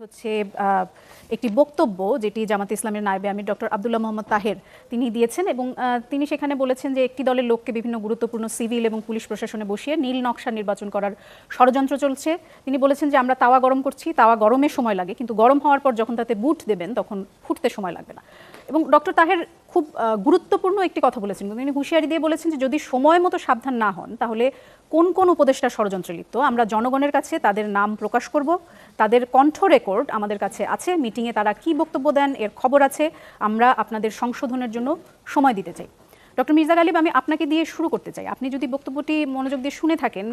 হচ্ছে একটি বক্তব্য যেটি জামাত ইসলামের নায়বে আমির ডক্টর আবদুল্লাহ মোহাম্মদ তাহের তিনি দিয়েছেন এবং তিনি সেখানে বলেছেন যে একটি দলের লোককে বিভিন্ন গুরুত্বপূর্ণ সিভিল এবং পুলিশ প্রশাসনে বসিয়ে নীল নকশা নির্বাচন করার ষড়যন্ত্র চলছে। তিনি বলেছেন যে আমরা তাওয়া গরম করছি, তাওয়া গরমে সময় লাগে, কিন্তু গরম হওয়ার পর যখন তাতে বুট দেবেন তখন ফুটতে সময় লাগবে না। এবং ডক্টর তাহের খুব গুরুত্বপূর্ণ একটি কথা বলেছেন। কিন্তু তিনি হুঁশিয়ারি দিয়ে বলেছেন যে যদি সময় মতো সাবধান না হন, তাহলে কোন কোন উপদেষ্টা ষড়যন্ত্রে লিপ্ত? আমরা জনগণের কাছে তাদের নাম প্রকাশ করব, তাদের কণ্ঠ রেকর্ড আমাদের কাছে আছে মিটিংয়ে তারা কি বক্তব্য দেন, এর খবর আছে, আমরা আপনাদের সংশোধনের জন্য সময় দিতে চাই। ডক্টর মির্জা গালিব, আমি আপনাকে দিয়ে শুরু করতে চাই। আপনি যদি বক্তব্যটি মনোযোগ দিয়ে শুনে থাকেন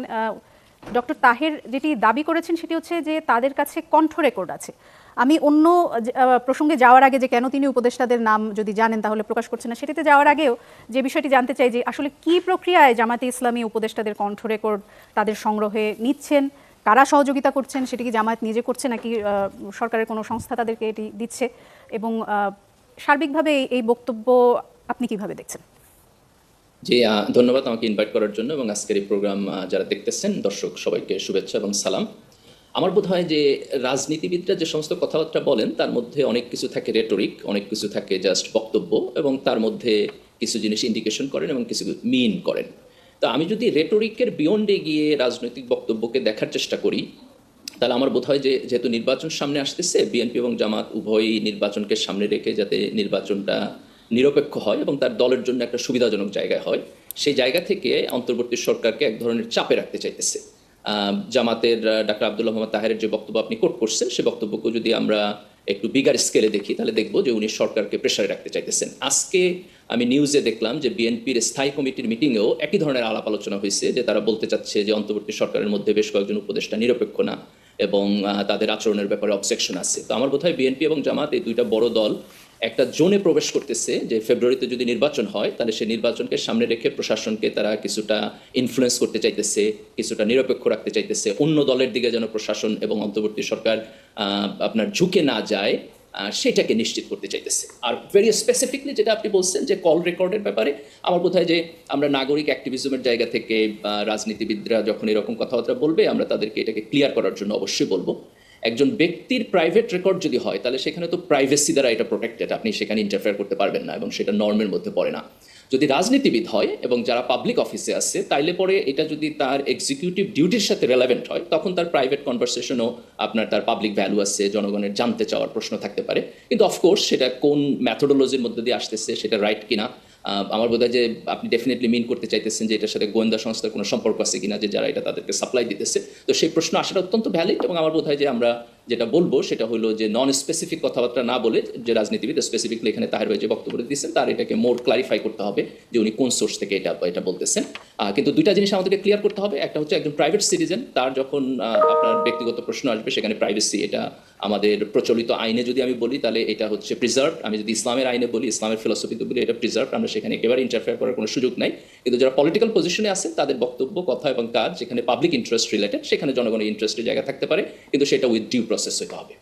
ডক্টর তাহের যেটি দাবি করেছেন সেটি হচ্ছে যে তাদের কাছে কণ্ঠ রেকর্ড আছে। আমি অন্য প্রসঙ্গে যাওয়ার আগে যে কেন তিনি উপদেষ্টাদের নাম যদি জানেন তাহলে প্রকাশ করছেন না, সেটিতে যাওয়ার আগেও যে বিষয়টি জানতে চাই যে আসলে কি প্রক্রিয়ায় জামাতে ইসলামী উপদেষ্টাদের কণ্ঠ রেকর্ড তাদের সংগ্রহে নিচ্ছেন, কারা সহযোগিতা করছেন, সেটি কি জামায়াত নিজে করছে নাকি সরকারের কোনো সংস্থা তাদেরকে এটি দিচ্ছে এবং সার্বিকভাবে এই- বক্তব্য আপনি কীভাবে দেখছেন? জি ধন্যবাদ আমাকে ইনভাইট করার জন্য এবং আজকের এই প্রোগ্রাম যারা দেখতেছেন, দর্শক সবাইকে শুভেচ্ছা এবং সালাম। আমার বোধ হয় যে রাজনীতিবিদরা যে সমস্ত কথাবার্তা বলেন, তার মধ্যে অনেক কিছু থাকে রেটরিক অনেক কিছু থাকে জাস্ট বক্তব্য এবং তার মধ্যে কিছু জিনিস ইন্ডিকেশন করেন এবং কিছু মিন করেন। তো আমি যদি রেটরিকের বিয়ন্ডে গিয়ে রাজনৈতিক বক্তব্যকে দেখার চেষ্টা করি, তাহলে আমার বোধ হয় যে যেহেতু নির্বাচন সামনে আসতেছে বিএনপি এবং জামাত উভয়ই নির্বাচনকে সামনে রেখে যাতে নির্বাচনটা নিরপেক্ষ হয় এবং তার দলের জন্য একটা সুবিধাজনক জায়গায় হয়, সেই জায়গা থেকে অন্তর্বর্তী সরকারকে এক ধরনের চাপে রাখতে চাইতেছে। জামাতের ডাক্তার আবদুল্লাহ মোহাম্মদ তাহেরের যে বক্তব্য আপনি কোট করছেন, সে বক্তব্যকে যদি আমরা একটু বিগার স্কেলে দেখি, তাহলে দেখব যে উনি সরকারকে প্রেসারে রাখতে চাইতেছেন। আজকে আমি নিউজে দেখলাম যে বিএনপির স্থায়ী কমিটির মিটিংয়েও একই ধরনের আলাপ আলোচনা হয়েছে, যে তারা বলতে চাচ্ছে যে অন্তর্বর্তী সরকারের মধ্যে বেশ কয়েকজন উপদেষ্টা নিরপেক্ষ না এবং তাদের আচরণের ব্যাপারে অবজেকশন আছে। তো আমার বোধ হয় বিএনপি এবং জামাত এই দুইটা বড় দল একটা জোনে প্রবেশ করতেছে যে ফেব্রুয়ারিতে যদি নির্বাচন হয়, তাহলে সেই নির্বাচনকে সামনে রেখে প্রশাসনকে তারা কিছুটা ইনফ্লুয়েন্স করতে চাইতেছে, কিছুটা নিরপেক্ষ রাখতে চাইতেছে। অন্য দলের দিকে যেন প্রশাসন এবং অন্তর্বর্তী সরকার আপনার ঝুঁকে না যায় সেটাকে নিশ্চিত করতে চাইতেছে। আর ভেরি স্পেসিফিকলি যেটা আপনি বলছেন যে কল রেকর্ডের ব্যাপারে, আমার বোধ যে আমরা নাগরিক অ্যাক্টিভিজমের জায়গা থেকে রাজনীতিবিদরা যখন এরকম কথাবার্তা বলবে, আমরা তাদেরকে এটাকে ক্লিয়ার করার জন্য অবশ্যই বলব। একজন ব্যক্তির প্রাইভেট রেকর্ড যদি হয়, তাহলে সেখানে তো প্রাইভেসি দ্বারা এটা প্রোটেক্টেড আপনি সেখানে ইন্টারফেয়ার করতে পারবেন না এবং সেটা নর্মের মধ্যে পড়ে না। যদি রাজনীতিবিদ হয় এবং যারা পাবলিক অফিসে আছে, তাইলে পরে এটা যদি তার এক্সিকিউটিভ ডিউটির সাথে রেলেভেন্ট হয়, তখন তার প্রাইভেট কনভারসেশনও আপনার তার পাবলিক ভ্যালু আছে, জনগণের জানতে চাওয়ার প্রশ্ন থাকতে পারে। কিন্তু অফকোর্স সেটা কোন ম্যাথোডোলজির মধ্যে দিয়ে আসতেছে, সেটা রাইট কিনা আমার বোধ যে আপনি ডেফিনেটলি মিন করতে চাইতেছেন যে এটার সাথে গোয়েন্দা সংস্থার কোনো সম্পর্ক আছে কিনা যে যারা এটা তাদেরকে সাপ্লাই দিতেছে। তো সেই প্রশ্ন আসাটা অত্যন্ত ভ্যালিড এবং আমার বোধ হয় যে আমরা যেটা বলব সেটা হলো যে নন স্পেসিফিক কথাবার্তা না বলে যে রাজনীতিবিদ স্পেসিফিকলি এখানে তাহের ভাই যে বক্তব্য দিচ্ছেন তার এটাকে মোর ক্লারিফাই করতে হবে যে উনি কোন সোর্স থেকে এটা এটা বলতেছেন। কিন্তু দুইটা জিনিস আমাদেরকে ক্লিয়ার করতে হবে। একটা হচ্ছে একজন প্রাইভেট সিটিজেন তার যখন আপনার ব্যক্তিগত প্রশ্ন আসবে, সেখানে প্রাইভেসি এটা আমাদের প্রচলিত আইনে যদি আমি বলি, তাহলে এটা হচ্ছে প্রিজার্ভ আমি যদি ইসলামের আইনে বলি, ইসলামের ফিলোসফিতে বলি, এটা প্রিজার্ভ আমরা সেখানে একেবারে ইন্টারফেয়ার করার কোনো সুযোগ নাই। কিন্তু যারা পলিটিক্যাল পজিশনে আছে, তাদের বক্তব্য, কথা এবং কাজ যেখানে পাবলিক ইন্টারেস্ট রিলেটেড সেখানে জনগণের ইন্টারেস্টের জায়গা থাকতে পারে। কিন্তু সেটা উইথ ডিউ প্রসেস হতে হবে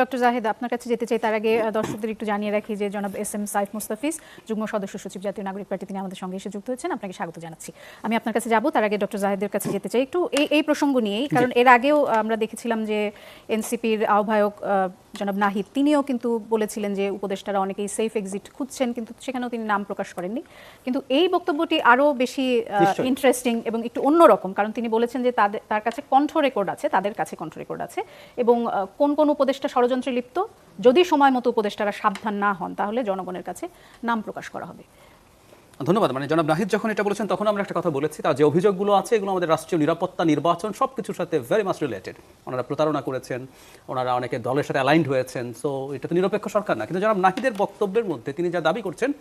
ডক্টর জাহিদ আপনার কাছে যেতে চাই তার আগে দর্শকদের একটু জানিয়ে রাখি যে জনাব এস এম সাইফ মুস্তাফিজ যুগ্ম সদস্য সচিব জাতীয় নাগরিক পার্টি তিনি আমাদের সঙ্গে এসে যুক্ত হয়েছেন। আপনাকে স্বাগত জানাচ্ছি। আমি আপনার কাছে যাব তার আগে ডক্টর জাহিদের কাছে যেতে চাই। একটু এই এই প্রসঙ্গ নিয়েই কারণ এর আগেও আমরা দেখেছিলাম যে এনসিপির আহ্বায়ক আহ, জনাব নাহিদ তিনিও কিন্তু বলেছিলেন যে উপদেষ্টারা অনেকেই সেফ এক্সিট খুঁজছেন কিন্তু সেখানেও তিনি নাম প্রকাশ করেননি কিন্তু এই বক্তব্যটি আরও বেশি। ইন্টারেস্টিং এবং একটু অন্যরকম কারণ তিনি বলেছেন যে তাদের তার কাছে কণ্ঠ রেকর্ড আছে তাদের কাছে কণ্ঠ রেকর্ড আছে এবং কোন কোন উপদেষ্টা ষড়যন্ত্রে লিপ্ত যদি সময় মতো উপদেষ্টারা সাবধান না হন তাহলে জনগণের কাছে নাম প্রকাশ করা হবে ধন্যবাদ। মানে জনাব নাহিদ যখন এটা বলেছেন, তখন আমরা একটা কথা বলেছি, তার যে অভিযোগগুলো আছে, এগুলো আমাদের রাষ্ট্রীয় নিরাপত্তা, নির্বাচন সব কিছুর সাথে ভেরি মাস রিলেটেড ওনারা প্রতারণা করেছেন, ওনারা অনেকে দলের সাথে অ্যালাইন্ড হয়েছেন সো এটা তো নিরপেক্ষ সরকার না। কিন্তু জনাব নাহিদের বক্তব্যের মধ্যে তিনি যা দাবি করছেন,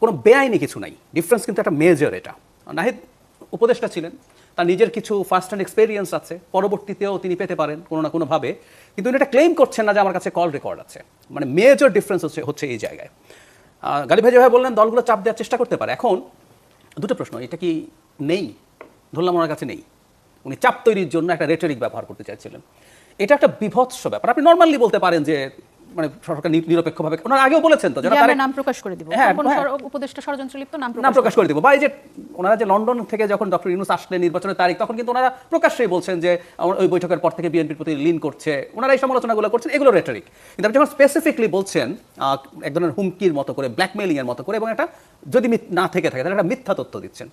কোনো বেআইনি কিছু নাই। ডিফারেন্স কিন্তু একটা মেজর এটা। নাহিদ উপদেষ্টা ছিলেন, তার নিজের কিছু ফার্স্ট হ্যান্ড এক্সপেরিয়েন্স আছে, পরবর্তীতেও তিনি পেতে পারেন কোনো না কোনোভাবে। কিন্তু উনি এটা ক্লেম করছেন না যে আমার কাছে কল রেকর্ড আছে। মানে মেজর ডিফারেন্স হচ্ছে হচ্ছে এই জায়গায়। গালি ভাই যেভাবে বললেন, দলগুলো চাপ দেওয়ার চেষ্টা করতে পারে। এখন দুটো প্রশ্ন, এটা কি নেই? ধরলাম ওনার কাছে নেই। উনি চাপ তৈরির জন্য একটা রেটরিক ব্যবহার করতে চাইছিলেন। এটা একটা বিভৎস ব্যাপার। আপনি নর্মালি বলতে পারেন যে মানে সরকার নিরপেক্ষভাবে ওনারা আগেও বলেছেন তো যারা নাম প্রকাশ করে দিব। হ্যাঁ, হ্যাঁ। উপদেষ্টা ষড়যন্ত্র লিপ্ত নাম নাম প্রকাশ করে দিব। বা এই যে ওনারা যে লন্ডন থেকে যখন ডক্টর ইউনুস আসলেন নির্বাচনের তারিখ তখন কিন্তু ওনারা প্রকাশ্যেই বলছেন যে ওই বৈঠকের পর থেকে বিএনপির প্রতি লিন করছে। ওনারা এই সমালোচনাগুলো করছেন এগুলো রেটারিক কিন্তু আপনি যখন স্পেসিফিকলি বলছেন এক ধরনের হুমকির মতো করে ব্ল্যাকমেইলিং এর মতো করে এবং একটা যদি না থেকে থাকে তাহলে একটা মিথ্যা তথ্য দিচ্ছেন।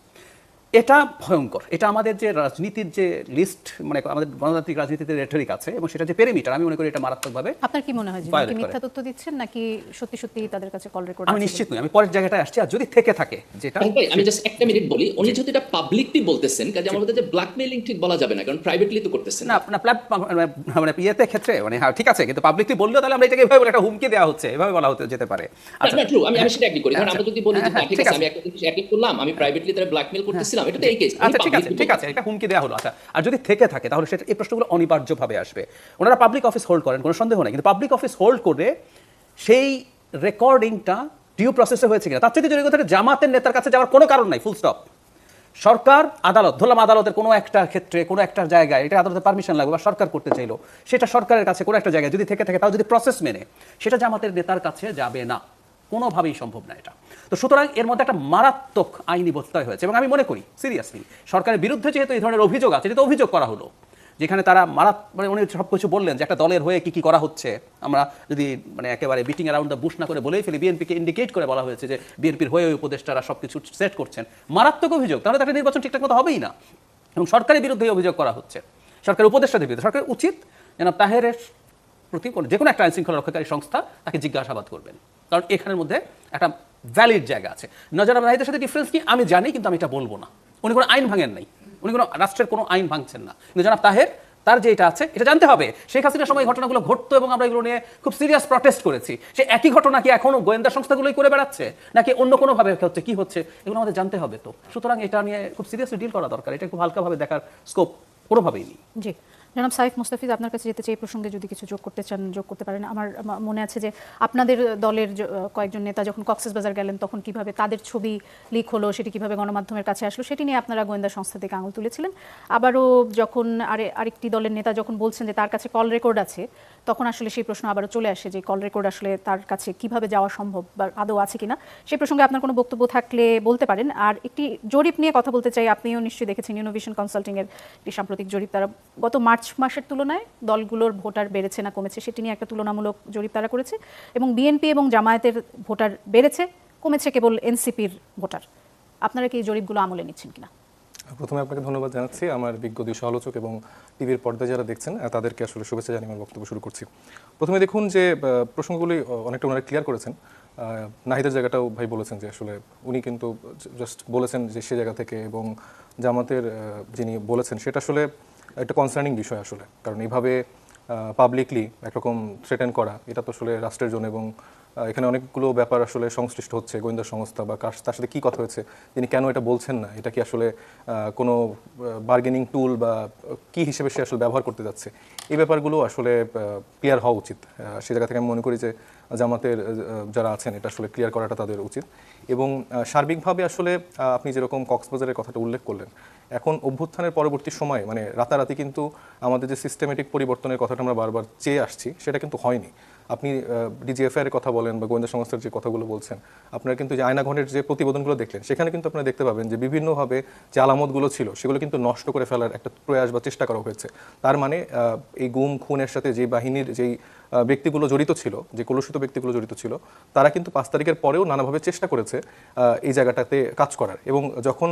এটা ভয়ঙ্কর। এটা আমাদের যে রাজনীতির যে লিস্ট মানে আমাদের গণতান্ত্রিক রাজনীতিতে রেটরিক আছে এবং সেটা যে পেরিমিটার আমি মনে করি এটা মারাত্মকভাবে আপনার কি মনে হয় যে। মিথ্যা তথ্য দিচ্ছেন নাকি সত্যি সত্যি তাদের কাছে কল রেকর্ড আমি নিশ্চিত নই আমি পরের জায়গাটায় আসছি। আর যদি থেকে থাকে যেটা আমি জাস্ট একটা মিনিট বলি উনি যেহেতু এটা পাবলিকলি বলতেছেন কাজে আমার যে ব্ল্যাকমেইলিং ঠিক বলা যাবে না কারণ প্রাইভেটলি তো করতেছেন না। না মানে ইয়েতে ক্ষেত্রে মানে হ্যাঁ ঠিক আছে কিন্তু পাবলিকলি বললেও তাহলে আমরা এটাকে এভাবে বলে একটা হুমকি দেওয়া হচ্ছে এভাবে বলা হতে যেতে পারে। আচ্ছা। ট্রু আমি আমি সেটা এগ্রি করি। কারণ আমরা যদি বলি যে হ্যাঁ, ঠিক ঠিক আছে। আমি একটা জিনিস অ্যাটেক করলাম আমি প্রাইভেটলি তারা ব্ল্যাকমেইল করতেছিলাম এটা তো এই কেস আচ্ছা ঠিক আছে ঠিক আছে এটা হুমকি দেওয়া হলো। আচ্ছা আর যদি থেকে থাকে তাহলে সেটা এই প্রশ্নগুলো অনিবার্যভাবে আসবে। ওনারা পাবলিক অফিস হোল্ড করেন কোনো সন্দেহ নেই কিন্তু পাবলিক অফিস হোল্ড করে সেই রেকর্ডিংটা ডিউ প্রসেসে হয়েছে কিনা তার থেকে যদি কথা জামাতের নেতার কাছে যাওয়ার কোনো কারণ নাই ফুল স্টপ সরকার আদালত ধরলাম আদালতের কোনো একটা ক্ষেত্রে কোনো একটা জায়গায় এটা আদালতের পারমিশন লাগবে বা সরকার করতে চাইলো সেটা সরকারের কাছে কোনো একটা জায়গায় যদি থেকে থাকে তাও যদি প্রসেস মেনে সেটা জামাতের নেতার কাছে যাবে না। কোনোভাবেই সম্ভব না এটা। তো সুতরাং এর মধ্যে একটা মারাত্মক আইনি বস্তায় হয়েছে এবং আমি মনে করি সিরিয়াসলি সরকারের বিরুদ্ধে যেহেতু এই ধরনের অভিযোগ আছে যেটা অভিযোগ করা হলো, যেখানে তারা মারাত মানে উনি সব কিছু বললেন যে একটা দলের হয়ে কি কি করা হচ্ছে। আমরা যদি মানে একেবারে বিটিং অ্যারাউন্ড দ্য বুশ না করে বলেই ফেলি বিএনপিকে ইন্ডিকেট করে বলা হয়েছে যে বিএনপির হয়ে ওই উপদেষ্টারা সব কিছু সেট করছেন। মারাত্মক অভিযোগ, তাহলে তো একটা নির্বাচন ঠিকঠাক মতো হবেই না। এবং সরকারের বিরুদ্ধে অভিযোগ করা হচ্ছে। সরকারের উপদেষ্টাদের বিরুদ্ধে সরকারের উচিত যেন তাহেরের প্রতি যে কোনো একটা আইন শৃঙ্খলা রক্ষাকারী সংস্থা তাকে জিজ্ঞাসাবাদ করবেন। কারণ এখানের মধ্যে একটা ভ্যালিড জায়গা আছে। নজর নাহিদের সাথে ডিফারেন্স কি? আমি জানি, কিন্তু আমি এটা বলব না। উনি কোনো আইন ভাঙেন নাই। উনি কোনো রাষ্ট্রের কোনো আইন ভাঙছেন না। কিন্তু জনাব তাহের, তার যে এটা আছে, এটা জানতে হবে। শেখ হাসিনার সময় ঘটনাগুলো ঘটতো এবং আমরা এগুলো নিয়ে খুব সিরিয়াস প্রটেস্ট করেছি। সে একই ঘটনা কি এখনও গোয়েন্দা সংস্থাগুলোই করে বেড়াচ্ছে? নাকি অন্য কোনো ভাবে হচ্ছে, কি হচ্ছে? এগুলো আমাদের জানতে হবে তো। সুতরাং এটা নিয়ে খুব সিরিয়াসলি ডিল করা দরকার। এটা খুব হালকাভাবে দেখার স্কোপ কোনোভাবেই নেই। জি। জনাব সাইফ মুস্তাফিজ, আপনার কাছে যেতে চাই এই প্রসঙ্গে যদি কিছু যোগ করতে চান, যোগ করতে পারেন। আমার মনে আছে যে আপনাদের দলের কয়েকজন নেতা যখন কক্সবাজার গেলেন, তখন কীভাবে তাদের ছবি লিক হলো, সেটি কীভাবে গণমাধ্যমের কাছে আসলো, সেটি নিয়ে আপনারা গোয়েন্দা সংস্থা থেকে আঙুল তুলেছিলেন। আবারও যখন আরে, আরেকটি দলের নেতা যখন বলছেন যে তার কাছে কল রেকর্ড আছে, তখন আসলে সেই প্রশ্ন আবারও চলে আসে যে কল রেকর্ড আসলে তার কাছে কীভাবে যাওয়া সম্ভব বা আদৌ আছে কিনা। সেই প্রসঙ্গে আপনার কোনো বক্তব্য থাকলে বলতে পারেন। আর একটি জরিপ নিয়ে কথা বলতে চাই, আপনিও নিশ্চয়ই দেখেছেন ইনোভেশন কনসাল্টিং এর একটি সাম্প্রতিক জরিপ, তারা গত মার্চ মাসের তুলনায় দলগুলোর ভোটার বেড়েছে না কমেছে সেটি নিয়ে একটা তুলনামূলক জরিপ তারা করেছে। এবং বিএনপি এবং জামায়াতের ভোটার বেড়েছে, কমেছে কেবল এনসিপির ভোটার। আপনারা কি এই জরিপগুলো আমলে নিচ্ছেন কিনা? প্রথমে আপনাকে ধন্যবাদ জানাচ্ছি। আমার বিজ্ঞ দুই সমালোচক এবং টিভির পর্দায় যারা দেখছেন তাদেরকে আসলে শুভেচ্ছা জানিয়ে আমার বক্তব্য শুরু করছি। প্রথমে দেখুন যে প্রসঙ্গগুলি অনেকটা ওনারা ক্লিয়ার করেছেন। নাহিদের জায়গাটাও ভাই বলেছেন যে আসলে উনি কিন্তু জাস্ট বলেছেন যে সে জায়গা থেকে এবং জামাতের যিনি বলেছেন সেটা আসলে একটা কনসার্নিং বিষয় আসলে। কারণ এইভাবে পাবলিকলি একরকম থ্রেটেন করা, এটা তো আসলে রাষ্ট্রের জন্য এবং এখানে অনেকগুলো ব্যাপার আসলে সংশ্লিষ্ট হচ্ছে, গোয়েন্দা সংস্থা বা তার সাথে কী কথা হয়েছে, তিনি কেন এটা বলছেন না? এটা কি আসলে কোনো বার্গেনিং টুল বা কি হিসেবে সে আসলে ব্যবহার করতে যাচ্ছে? এই ব্যাপারগুলো আসলে ক্লিয়ার হওয়া উচিত। সে জায়গা থেকে আমি মনে করি যে, জামাতের যারা আছেন, এটা আসলে ক্লিয়ার করাটা তাদের উচিত। এবং সার্বিকভাবে আসলে আপনি যেরকম কক্সবাজারের কথাটা উল্লেখ করলেন, এখন অভ্যুত্থানের পরবর্তী সময়ে মানে রাতারাতি কিন্তু আমাদের যে সিস্টেমেটিক পরিবর্তনের কথাটা আমরা বারবার চেয়ে আসছি, সেটা কিন্তু হয়নি। আপনি ডিজিএফআই এর কথা বলেন বা গোয়েন্দা সংস্থার যে কথাগুলো বলছেন, আপনারা কিন্তু যে আয়নাঘনের যে প্রতিবেদনগুলো দেখলেন, সেখানে কিন্তু আপনারা দেখতে পাবেন যে বিভিন্নভাবে যে আলামতগুলো ছিল, সেগুলো কিন্তু নষ্ট করে ফেলার একটা প্রয়াস বা চেষ্টা করা হয়েছে। তার মানে এই গুম, খুনের সাথে যে বাহিনীর যেই ব্যক্তিগুলো জড়িত ছিল, যে কলুষিত ব্যক্তিগুলো জড়িত ছিল, তারা কিন্তু পাঁচ তারিখের পরেও নানাভাবে চেষ্টা করেছে এই জায়গাটাতে কাজ করার। এবং যখন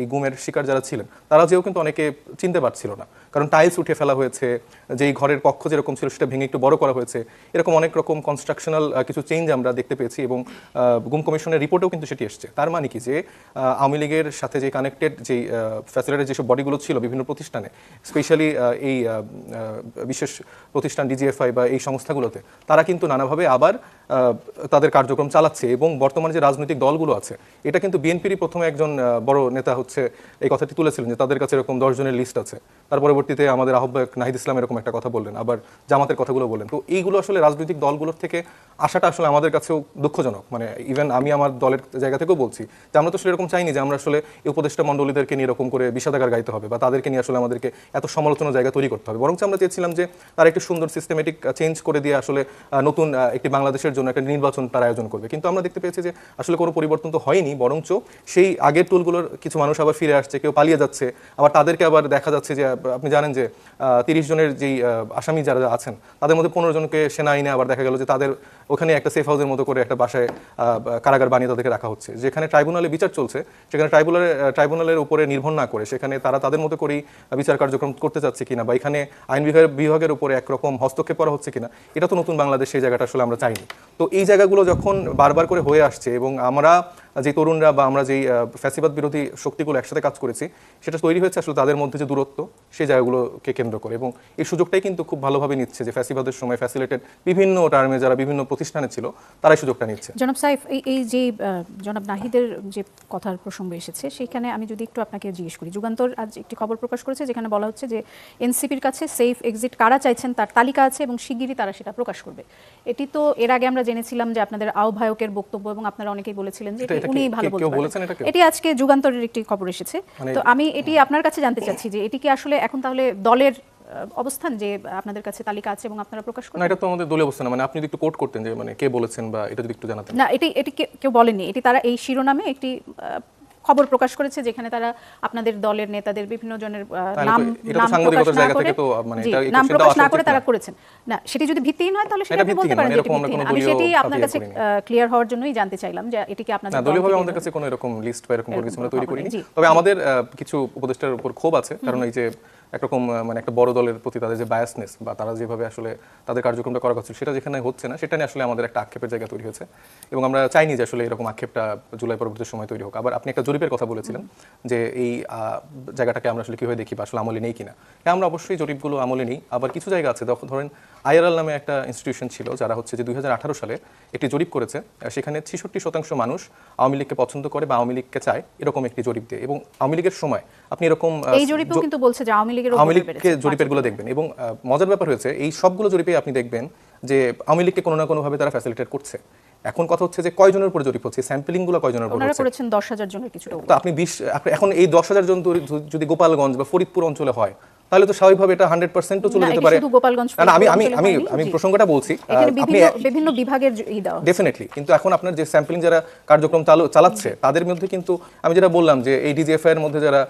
এই গুমের শিকার যারা ছিলেন, তারা যেও কিন্তু অনেকে চিনতে পারছিল না। কারণ টাইলস উঠে ফেলা হয়েছে, যেই ঘরের কক্ষ যেরকম ছিল সেটা ভেঙে একটু বড় করা হয়েছে, এরকম অনেক রকম কনস্ট্রাকশনাল কিছু চেঞ্জ আমরা দেখতে পেয়েছি এবং গুম কমিশনের রিপোর্টেও কিন্তু সেটি এসছে। তার মানে কি যে আওয়ামী লীগের সাথে যে কানেক্টেড যেই ফ্যাসিলিটির যেসব বডিগুলো ছিল বিভিন্ন প্রতিষ্ঠানে স্পেশালি এই বিশেষ প্রতিষ্ঠান ডিজিএফআই বা এই সংস্থাগুলোতে তারা কিন্তু নানাভাবে আবার তাদের কার্যক্রম চালাচ্ছে এবং বর্তমানে যে রাজনৈতিক দলগুলো আছে, এটা কিন্তু বিএনপিরই প্রথমে একজন বড় নেতা হচ্ছে এই কথাটি তুলেছিলেন যে তাদের কাছে এরকম দশ জনের লিস্ট আছে। তার পরবর্তীতে আমাদের আহ্বায়ক নাহিদ ইসলাম এরকম একটা কথা বললেন, আবার জামাতের কথাগুলো বললেন। তো এইগুলো আসলে রাজনৈতিক দলগুলোর থেকে আসাটা আসলে আমাদের কাছেও দুঃখজনক। মানে ইভেন আমি আমার দলের জায়গা থেকেও বলছি যে আমরা তো আসলে এরকম চাইনি যে আমরা আসলে উপদেষ্টা মণ্ডলীদেরকে নিয়ে এরকম করে বিষাদাগার গাইতে হবে বা তাদেরকে নিয়ে আসলে আমাদেরকে এত সমালোচনার জায়গা তৈরি করতে হবে। বরং আমরা চেয়েছিলাম যে তারা একটি সুন্দর সিস্টেমেটিক চেঞ্জ করে দিয়ে আসলে নতুন একটি বাংলাদেশের জন্য একটা নির্বাচন তার আয়োজন করবে। কিন্তু আমরা দেখতে পেয়েছি যে আসলে কোনো পরিবর্তন তো হয়নি, বরঞ্চ সেই আগের টুলগুলোর কিছু মানুষ আবার ফিরে আসছে, কেউ পালিয়ে যাচ্ছে। আবার তাদেরকে আবার দেখা যাচ্ছে যে আপনি জানেন যে তিরিশ জনের যেই আসামি যারা আছেন, তাদের মধ্যে পনেরো জনকে সেনা আইনে আবার দেখা গেল যে তাদের ওখানে একটা সেফ হাউসের মতো করে একটা বাসায় কারাগার বানিয়ে তাদেরকে রাখা হচ্ছে। যেখানে ট্রাইব্যুনালে বিচার চলছে, সেখানে ট্রাইব্যুনালের ট্রাইব্যুনালের উপরে নির্ভর না করে, সেখানে তারা তাদের মতো করেই বিচার কার্যক্রম করতে চাচ্ছে কিনা, বা এখানে আইন বিভাগের বিভাগের উপরে একরকম হস্তক্ষেপ করা হচ্ছে কিনা, এটা তো নতুন বাংলাদেশ সেই জায়গাটা আসলে আমরা চাইনি। তো এই জায়গাগুলো যখন বারবার করে হয়ে আসছে এবং আমরা যে তরুণরা বা আমরা যেই ফ্যাসিবাদ বিরোধী শক্তিগুলো একসাথে কাজ করেছি সেটা তৈরি হয়েছে আসলে তাদের মধ্যে যে দূরত্ব সেই জায়গাগুলোকে কেন্দ্র করে। এবং এই সুযোগটাই কিন্তু খুব ভালোভাবে নিচ্ছে যে ফ্যাসিবাদের সময় ফ্যাসিলেটেড বিভিন্ন টার্মে যারা বিভিন্ন প্রতিষ্ঠানে ছিল তারাই সুযোগটা নিচ্ছে। জনাব সাইফ এই যে জনাব নাহিদের যে কথার প্রসঙ্গ এসেছে সেখানে আমি যদি একটু আপনাকে জিজ্ঞেস করি। যুগান্তর আজ একটি খবর প্রকাশ করেছে যেখানে বলা হচ্ছে যে এনসিপির কাছে সেফ এক্সিট কারা চাইছেন তার তালিকা আছে এবং শিগগিরই তারা সেটা প্রকাশ করবে। এটি তো এর আগে আমরা জেনেছিলাম যে আপনাদের আহ্বায়কের বক্তব্য এবং আপনারা অনেকেই বলেছিলেন যে উনি ভালো বলতে এটা আজকে যুগান্তরের একটি খবর এসেছে। মানে- তো আমি এটি আপনার কাছে জানতে চাচ্ছি যে এটি কি আসলে এখন তাহলে দলের অবস্থান যে আপনাদের কাছে তালিকা আছে এবং আপনারা প্রকাশ না করবেন এটা তো আমাদের দলীয় অবস্থান না। মানে আপনি যদি একটু কোট করতেন যে মানে কে বলেছেন বা এটা যদি একটু জানাতেন। না এটি এটি কে- কেউ বলেনি এটি তারা এই শিরোনামে একটি খবর প্রকাশ করেছে যেখানে তারা আপনাদের দলের নেতাদের বিভিন্ন জনের নাম নাম প্রকাশ না করে তো, মানে এটা নাম প্রকাশ না করে তারা করেছেন। না সেটি যদি ভিত্তিহীন হয় তাহলে সেটা আপনি বলতে পারেন মানে যে আমি সেটি আপনার কাছে ক্লিয়ার হওয়ার জন্যই জানতে চাইলাম যে এটি কি আপনাদের দলীয় ভাবে দলীয়ভাবে আমাদের কাছে কোনো এরকম লিস্ট বা এরকম কোনো কিছু আমরা তৈরি করিনি। তবে আমাদের কিছু উপদেষ্টার উপর ক্ষোভ আছে কারণ এই যে একরকম মানে একটা বড় দলের প্রতি তাদের যে বায়াসনেস বা তারা যেভাবে আসলে তাদের কার্যক্রমটা করা হচ্ছে সেটা যেখানে হচ্ছে না, সেটা নিয়ে আসলে আমাদের একটা আক্ষেপের জায়গা তৈরি হয়েছে। এবং আমরা চাইনি যে আসলে এরকম আক্ষেপটা জুলাই পরবর্তী সময় তৈরি হোক। আবার আপনি একটা জরিপের কথা বলেছিলেন যে এই জায়গাটাকে আমরা আসলে কীভাবে দেখি বা আসলে আমলে নেই কিনা। হ্যাঁ আমরা অবশ্যই জরিপগুলো আমলে নেই। আবার কিছু জায়গা আছে ধরেন আইআরএল নামে একটা ইনস্টিটিউশন ছিল যারা হচ্ছে যে দুই সালে একটি জরিপ করেছে সেখানে ছেষট্টি শতাংশ মানুষ আওয়ামী লীগকে পছন্দ করে বা আওয়ামী লীগকে চায় এরকম একটি জরিপ দিয়ে এবং আওয়ামী লীগের সময় আপনি এরকম এই জরিপেও কিন্তু বলছে যে আওয়ামী লীগের আওয়ামী লীগকে বেড়েছে। জরিপেরগুলো দেখবেন এবং মজার ব্যাপার হয়েছে এই সবগুলো জরিপে আপনি দেখবেন যে আওয়ামী লীগকে কোনো না কোনো ভাবে তারা ফ্যাসিলিটেট করছে এখন কথা হচ্ছে যে কয়জনের উপরে জরিপ হচ্ছে স্যাম্পলিংগুলো কয়জনের উপর হচ্ছে করেছেন দশ হাজার জনের কিছুটা উপরে। তো আপনি বিশ আপনি এখন এই দশ হাজার জন তৈরি- যদি গোপালগঞ্জ বা ফরিদপুর অঞ্চলে হয় তাহলে তো স্বাভাবিকভাবে এটা হান্ড্রেড পার্সেন্টও চলে যেতে পারে। না, আমি আমি আমি আমি প্রসঙ্গটা বলছি বিভিন্ন বিভাগের। ডেফিনেটলি কিন্তু এখন আপনার যে স্যাম্পলিং যারা কার্যক্রম চালু চালাচ্ছে তাদের মধ্যে কিন্তু আমি যেটা বললাম যে এই ডিজিএফ এর মধ্যে যারা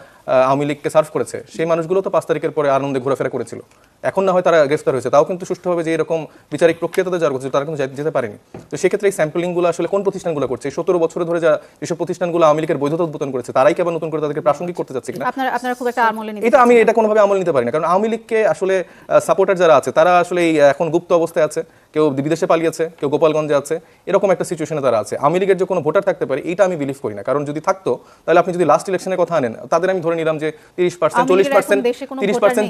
আওয়ামী লীগকে সার্ভ করেছে সেই মানুষগুলো তো পাঁচ তারিখের পরে আনন্দে ঘোরাফেরা করেছিল। এখন না হয় তারা গ্রেফতার হয়েছে। তাও কিন্তু সুষ্ঠুভাবে যে এরকম বিচারিক প্রক্রিয়া তাদের যারা করছে তারা কিন্তু যেতে- যেতে পারেনি। তো সেক্ষেত্রে এই স্যাম্পলিংগুলো আসলে কোন প্রতিষ্ঠানগুলো করছে? সতেরো বছর ধরে যা যেসব প্রতিষ্ঠানগুলো আওয়ামী লীগের বৈধতা উদ্বোধন করেছে তারাই কি আবার নতুন করে তাদেরকে প্রাসঙ্গিক করতে যাচ্ছে কিনা? আপনারা আপনারা খুব একটা আমলে এটা আমি এটা কোনোভাবে আমল নিতে পারি না। কারণ আওয়ামী লীগকে আসলে সাপোর্টার যারা আছে তারা আসলে এই এখন গুপ্ত অবস্থায় আছে কেউ বিদেশে পালিয়েছে কেউ গোপালগঞ্জে আছে এরকম একটা সিচুয়েশনে তারা আছে। আওয়ামী লীগের যে কোনো ভোটার থাকতে পারে এটা আমি বিলিভ করি না। কারণ যদি থাকতো তাহলে আপনি যদি লাস্ট ইলেকশনের কথা আনেন তাদের আমি ধরে নিলাম যে তিরিশ পার্সেন্ট চল্লিশ পার্সেন্ট তিরিশ পার্সেন্ট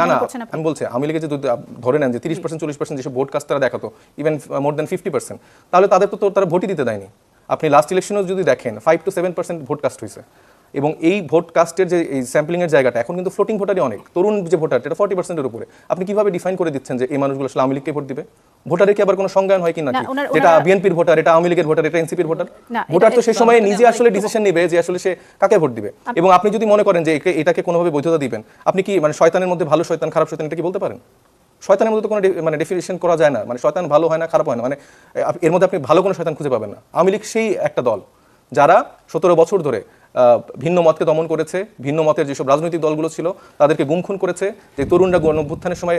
না না আমি বলছি আওয়ামী লীগের যদি ধরে নেন যে তিরিশ পার্সেন্ট চল্লিশ পার্সেন্ট যেসব ভোট কাস্ট তারা দেখাতো even more than fifty percent তাহলে তাদের তো তো তারা ভোটই দিতে দেয়নি। আপনি লাস্ট ইলেকশনেও যদি দেখেন five to seven percent vote cast হয়েছে এবং এই ভোট কাস্টের যে এই স্যাম্পলিং এর জায়গাটা এখন কিন্তু ফ্লোটিং ভোটারই অনেক। তরুণ যে ভোটার এটা ফর্টি পার্সেন্টের উপরে। আপনি কীভাবে ডিফাইন করে দিচ্ছেন যে এই মানুষগুলো আসলে আওয়ামী লীগকে ভোট দিবে? ভোটারের কি আবার কোনো সংজ্ঞান হয় কি না, ওনারা- বিএনপির ভোটার এটা আওয়ামী লীগের ভোটার এটা এনসিপির ভোটার ভোটার তো সেই সময় নিজে আসলে ডিসিশন নেবে যে আসলে সে কাকে ভোট দিবে। এবং আপনি যদি মনে করেন যে এটাকে কোনোভাবে বৈধতা দিবেন আপনি কি মানে শয়তানের মধ্যে ভালো শয়তান খারাপ শয়তান এটা কি বলতে পারেন? শয়তানের মধ্যে তো কোনো মানে ডেফিনেশন করা যায় না। মানে শয়তান ভালো হয় না খারাপ হয় না। মানে এর মধ্যে আপনি ভালো কোনো শয়তান খুঁজে পাবেন না। আওয়ামী লীগ সেই একটা দল যারা সতেরো বছর ধরে ভিন্ন মতকে দমন করেছে ভিন্ন মতের যেসব রাজনৈতিক দলগুলো ছিল তাদেরকে গুমখুন করেছে। যে তরুণরা গণ অভ্যুত্থানের সময়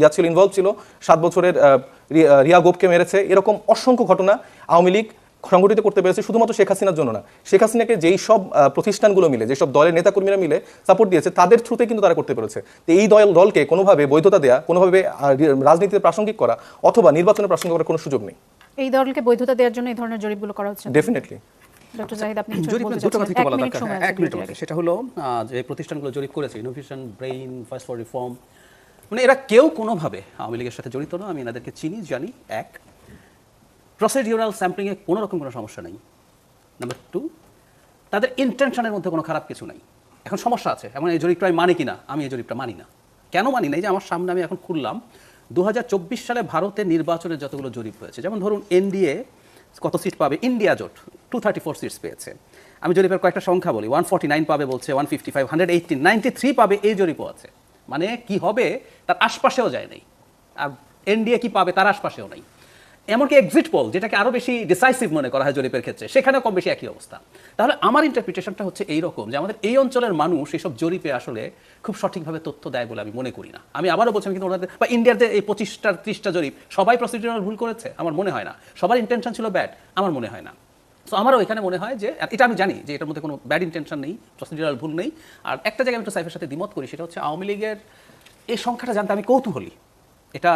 ইয়া ছিল ইনভলভ ছিল সাত বছরের রিয়া গোপকে মেরেছে। এরকম অসংখ্য ঘটনা আওয়ামী লীগ সংগঠিত করতে পেরেছে শুধুমাত্র শেখ হাসিনার জন্য না। শেখ হাসিনাকে যেই সব প্রতিষ্ঠানগুলো মিলে যেসব দলের নেতাকর্মীরা মিলে সাপোর্ট দিয়েছে তাদের থ্রুতে কিন্তু তারা করতে পেরেছে। তো এই দল দলকে কোনোভাবে বৈধতা দেয়া কোনোভাবে রাজনীতিতে প্রাসঙ্গিক করা অথবা নির্বাচনে প্রাসঙ্গিক করার কোনো সুযোগ নেই। এই দলকে বৈধতা দেওয়ার জন্য এই ধরনের জরিপগুলো করা হচ্ছে? ডেফিনেটলি ডক্টর জাহিদ আপনি কিছু জরিপ বলতে দুটো কথা একটু বলা দরকার। সময় হ্যাঁ, এক মিনিট। সেটা হলো যে প্রতিষ্ঠানগুলো জরিপ করেছে innovation brain first for reform মানে এরা কেউ কোনোভাবে আওয়ামী লীগের সাথে জড়িত না আমি এনাদেরকে চিনি জানি এক। প্রসিডিউরাল স্যাম্পলিংয়ে কোনো রকম কোনো সমস্যা নেই। নাম্বার টু তাদের ইন্টেনশনের মধ্যে কোনো খারাপ কিছু নেই। এখন সমস্যা আছে এমন এই জরিপটা আমি মানি কিনা? আমি এই জরিপটা মানি না। কেন মানি না? যে আমার সামনে আমি এখন খুললাম দু হাজার চব্বিশ সালে ভারতের নির্বাচনের যতগুলো জরিপ হয়েছে যেমন ধরুন এনডিএ কত সিট পাবে? ইন্ডিয়া জোট টু থার্টি ফোর সিটস পেয়েছে। আমি জরিপের কয়েকটা সংখ্যা বলি। ওয়ান ফর্টি নাইন পাবে বলছে one fifty five hundred eighteen ninety three পাবে, এই জরিপও আছে। মানে কি হবে? তার আশপাশেও যায় নাই। আর এনডিএ কি পাবে? তার আশপাশেও নাই। এমনকি এক্সিট পোল যেটাকে আরও বেশি ডিসাইসিভ মনে করা হয় জরিপের ক্ষেত্রে, সেখানেও কম বেশি একই অবস্থা। তাহলে আমার ইন্টারপ্রিটেশনটা হচ্ছে এই রকম যে আমাদের এই অঞ্চলের মানুষ এসব জরিপে আসলে খুব সঠিকভাবে তথ্য দেয় বলে আমি মনে করি না। আমি আবারও বলছি কিন্তু ওনাদের বা ইন্ডিয়ার যে এই পঁচিশটা ত্রিশটা জরিপ, সবাই প্রসিডিউরাল ভুল করেছে, আমার মনে হয় না। সবার ইন্টেনশন ছিল ব্যাড আমার মনে হয় না। সো আমারও এখানে মনে হয় যে এটা আমি জানি যে এটার মধ্যে কোনো ব্যাড ইন্টেনশন নেই প্রসিডিউরাল ভুল নেই। আর একটা জায়গায় আমি একটু সাইফের সাথে দ্বিমত করি, সেটা হচ্ছে আওয়ামী লীগের এই সংখ্যাটা জানতে আমি কৌতূহলী। এটা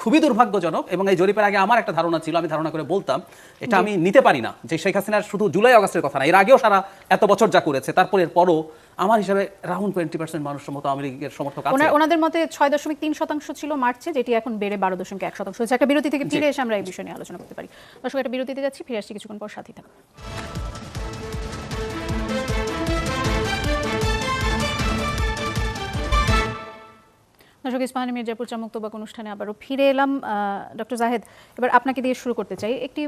খুবই দুর্ভাগ্যজনক এবং এই জরিপের আগে আমার একটা ধারণা ছিল আমি ধারণা করে বলতাম এটা আমি নিতে পারি না। যে শেখ হাসিনার শুধু জুলাই আগস্টের কথা না এর আগেও সারা এত বছর যা করেছে তারপরে পরও আমার হিসাবে রাউন্ড টোয়েন্টি পার্সেন্ট মানুষ সম্মত আওয়ামী লীগের সমর্থক আছে। ওনাদের মতে ছয় দশমিক তিন শতাংশ ছিল মার্চে যেটি এখন বেড়ে বারো দশমিক এক শতাংশ হয়েছে। একটা বিরতি থেকে ফিরে এসে আমরা এই বিষয় নিয়ে আলোচনা করতে পারি। দর্শক একটা বিরতিতে যাচ্ছি ফিরে আসছি কিছুক্ষণ পর সাথী থাকুন। দর্শক ইসমাহানি মির্জাপুর চমকতবাক অনুষ্ঠানে আবারও ফিরে এলাম। ডক্টর জাহেদ, এবার আপনাকে দিয়ে শুরু করতে চাই। একটি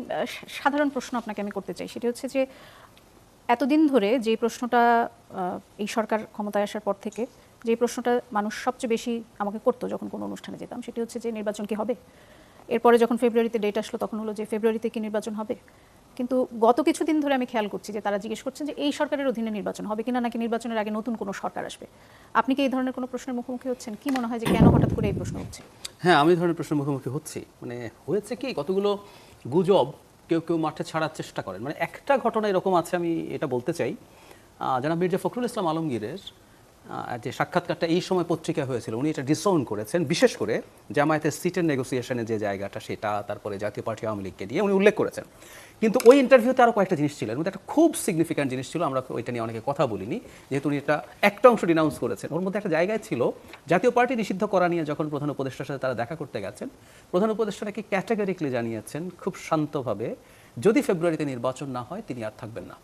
সাধারণ প্রশ্ন আপনাকে আমি করতে চাই। সেটি হচ্ছে যে, এতদিন ধরে যে প্রশ্নটা এই সরকার ক্ষমতায় আসার পর থেকে, যে প্রশ্নটা মানুষ সবচেয়ে বেশি আমাকে করতো যখন কোনো অনুষ্ঠানে যেতাম, সেটি হচ্ছে যে, নির্বাচন কি হবে? এরপরে যখন ফেব্রুয়ারিতে ডেট আসলো, তখন হলো যে, ফেব্রুয়ারিতে কি নির্বাচন হবে? কিন্তু গত কিছুদিন ধরে আমি খেয়াল করছি যে তারা জিজ্ঞেস করছেন যে এই সরকারের অধীনে নির্বাচন হবে কিনা নাকি নির্বাচনের আগে নতুন কোনো সরকার আসবে। আপনি কি এই ধরনের কোনো প্রশ্নের মুখোমুখি হচ্ছেন? কি মনে হয় যে কেন হঠাৎ করে এই প্রশ্ন হচ্ছে? হ্যাঁ আমি ধরনের প্রশ্নের মুখোমুখি হচ্ছি। মানে হয়েছে কি, কতগুলো গুজব কেউ কেউ মাঠে ছাড়ার চেষ্টা করেন। মানে একটা ঘটনা এরকম আছে, আমি এটা বলতে চাই। জনাব মির্জা ফখরুল ইসলাম আলমগীরের যে সাক্ষাৎকারটা এই সময় পত্রিকা হয়েছিল, উনি এটা ডিসওন করেছেন। বিশেষ করে জামায়াতের সিটের নেগোসিয়েশনের যে জায়গাটা, সেটা, তারপরে জাতীয় পার্টি আওয়ামী লীগকে নিয়ে উনি উল্লেখ করেছেন। কিন্তু ওই ইন্টারভিউতে আরও কয়েকটা জিনিস ছিল মধ্যে একটা খুব সিগনিফিক্যান্ট জিনিস ছিল, আমরা ওইটা নিয়ে অনেকে কথা বলিনি, যেহেতু উনি এটা একটা অংশ ডিনাউন্স করেছেন। ওর মধ্যে একটা জায়গায় ছিল, জাতীয় পার্টি নিষিদ্ধ করা নিয়ে যখন প্রধান উপদেষ্টার সাথে তারা দেখা করতে গেছেন, প্রধান উপদেষ্টা নাকি ক্যাটাগরিক্যালি জানিয়েছেন, খুব শান্তভাবে, যদি ফেব্রুয়ারিতে নির্বাচন না হয়, তিনি আর থাকবেন না।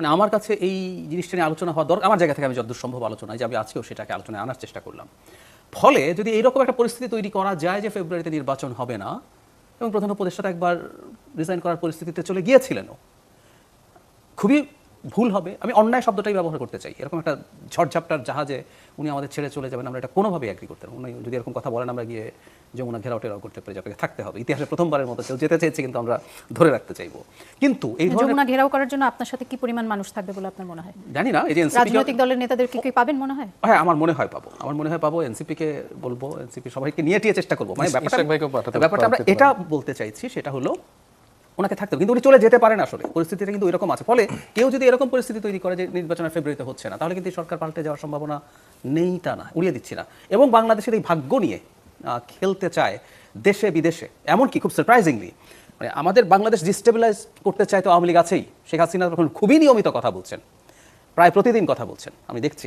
মানে আমার কাছে এই জিনিসটা নিয়ে আলোচনা হওয়া দরকার, আমার জায়গা থেকে আমি যতদূর সম্ভব আলোচনা যে আমি আজকেও সেটাকে আলোচনায় আনার চেষ্টা করলাম। ফলে যদি এইরকম একটা পরিস্থিতি তৈরি করা যায় যে ফেব্রুয়ারিতে নির্বাচন হবে না, এবং প্রধান উপদেষ্টা একবার রিজাইন করার পরিস্থিতিতে চলে গিয়েছিলেনও, খুবই ভুল হবে আমি অন্যায় শব্দটাই ব্যবহার করতে চাই। এরকম একটা ঝড়ঝাপটার জাহাজে উনি আমাদের ছেড়ে চলে যাবেন আমরা এটা কোনোভাবেই অ্যাগ্রি করতে পারব উনি যদি এরকম কথা বলেন আমরা গিয়ে যমুনা ঘেরাও টেরাও করতে পারি আপনাকে থাকতে হবে। ইতিহাসে প্রথমবারের মতো কেউ যেতে চেয়েছে কিন্তু আমরা ধরে রাখতে চাইব। কিন্তু এই যমুনা ঘেরাও করার জন্য আপনার সাথে কি পরিমাণ মানুষ থাকবে বলে আপনার মনে হয়? জানি না এই যে রাজনৈতিক দলের নেতাদের কি কি পাবেন মনে হয়? হ্যাঁ আমার মনে হয় পাবো। আমার মনে হয় পাবো এনসিপি কে বলব এনসিপি সবাইকে নিয়ে টিয়ে চেষ্টা করব। মানে ব্যাপারটা আমরা এটা বলতে চাইছি সেটা হলো ওনাকে থাকতে হবে। কিন্তু উনি চলে যেতে পারেন আসলে। পরিস্থিতিটা কিন্তু এরকম আছে। ফলে কেউ যদি এরকম পরিস্থিতি তৈরি করে যে নির্বাচনের ফেব্রুয়ারিতে হচ্ছে না, তাহলে কিন্তু সরকার পাল্টে যাওয়ার সম্ভাবনা নেই তা না, উড়িয়ে দিচ্ছি না। এবং বাংলাদেশের এই ভাগ্য নিয়ে খেলতে চায় দেশে বিদেশে, এমনকি খুব সারপ্রাইজিংলি মানে আমাদের বাংলাদেশ ডিস্টেবিলাইজ করতে চায় তো আওয়ামী লীগ আছেই। শেখ হাসিনা তখন খুবই নিয়মিত কথা বলছেন। প্রায় প্রতিদিন কথা বলছেন, আমি দেখছি।